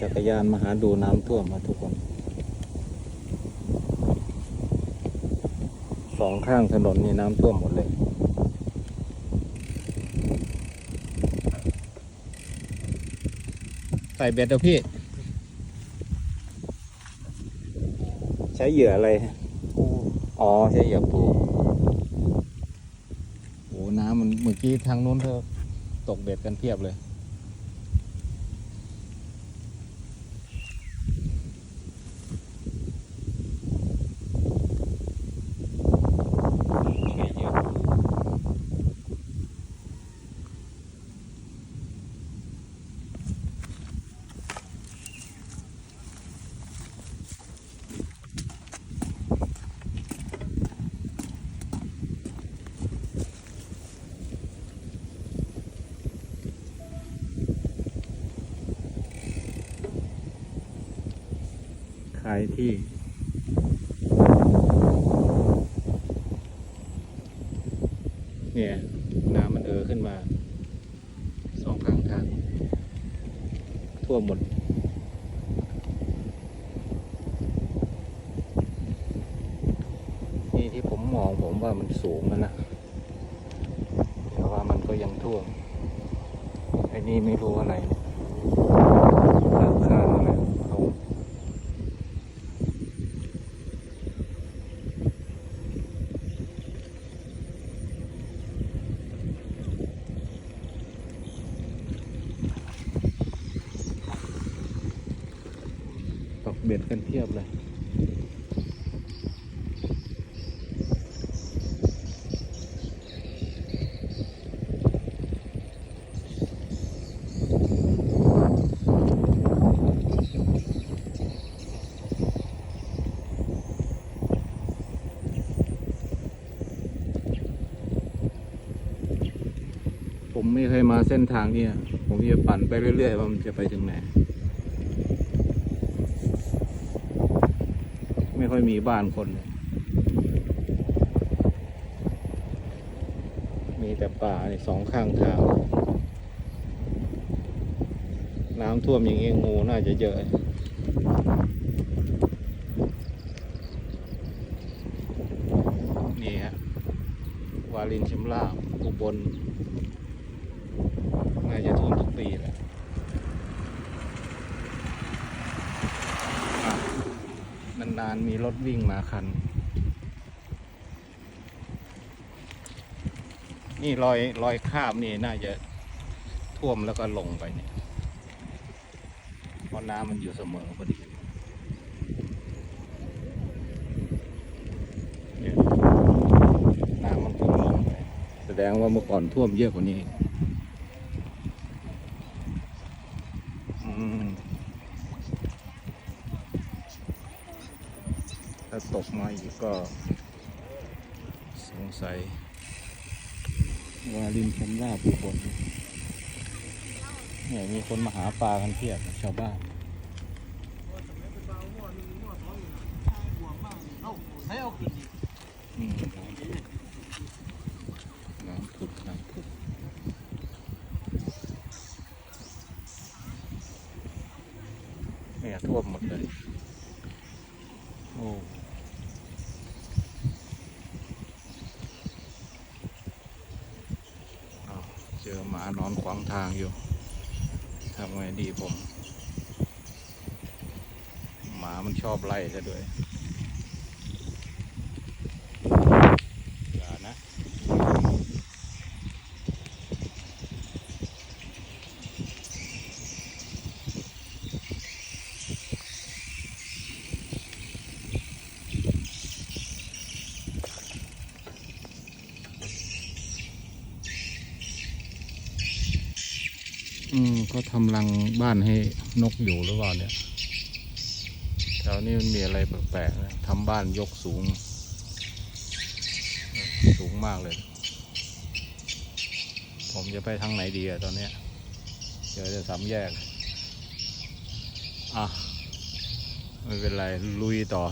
จักรยานมาหาดูน้ำท่วมมาทุกคน สองข้างถนนนี่น้ำท่วมหมดเลยใส่เบ็ดเถอะพี่ ใช้เหยื่ออะไรฮะอ๋อ ใช้เหยื่อปูโอ้น้ำมันเมื่อกี้ทางนู้นเธอตกเบ็ดกันเพียบเลย ขายที่ เนี่ยน้ำมันเออขึ้นมาสองข้างทาง ทั่วหมดนี่ที่ผมมองผมว่ามันสูงแล้วนะแต่ว่ามันก็ยังท่วมไอ้นี่ไม่รู้อะไรนี่ยข้างข้างอะไรเขาตก เบ็ดกันเทียบเลยผมไม่เคยมาเส้นทางนี้ผมจะปั่นไปเรื่อยๆว่ามันจะไปถึงไหน ไม่ค่อยมีบ้านคนเลยมีแต่ป่านี่สองข้างทาง น้ำท่วมอย่างเงี้ยงูน่าจะเยอะนี่ฮะวาลินชิมล่าอุบลน่าจะท่วมทุกปีแหละ นานๆมีรถวิ่งมาคัน นี่รอยรอยคาบนี่น่าจะท่วมแล้วก็ลงไปเนี่ยเพราะน้ำมันอยู่เสมอพอดีน้ำมันท่วมลงไปแสดงว่าเมื่อก่อนท่วมเยอะกว่านี้ อืม ถ้าตกมาอีกก็ สงสัยวารินชำราบผู้คนเนี่ยมีคนมาหาปลากันเพียบชาวบ้านอืมน้ำผุดน้ำผุดเนี่ยท่วมหมดเลย โอ้อ้าว เจอหมานอนขวางทางอยู่ทำไงดีผม หมามันชอบไล่ซะด้วยานะ อืมเขาทำรังบ้านให้นกอยู่หรือเปล่าเนี่ยแถวนี้มันมีอะไรแปลกๆนะทำบ้านยกสูง สูงมากเลย ผมจะไปทางไหนดีอะตอนเนี้ยเจอจะสามแยก อะ ไม่เป็นไร ลุยต่อ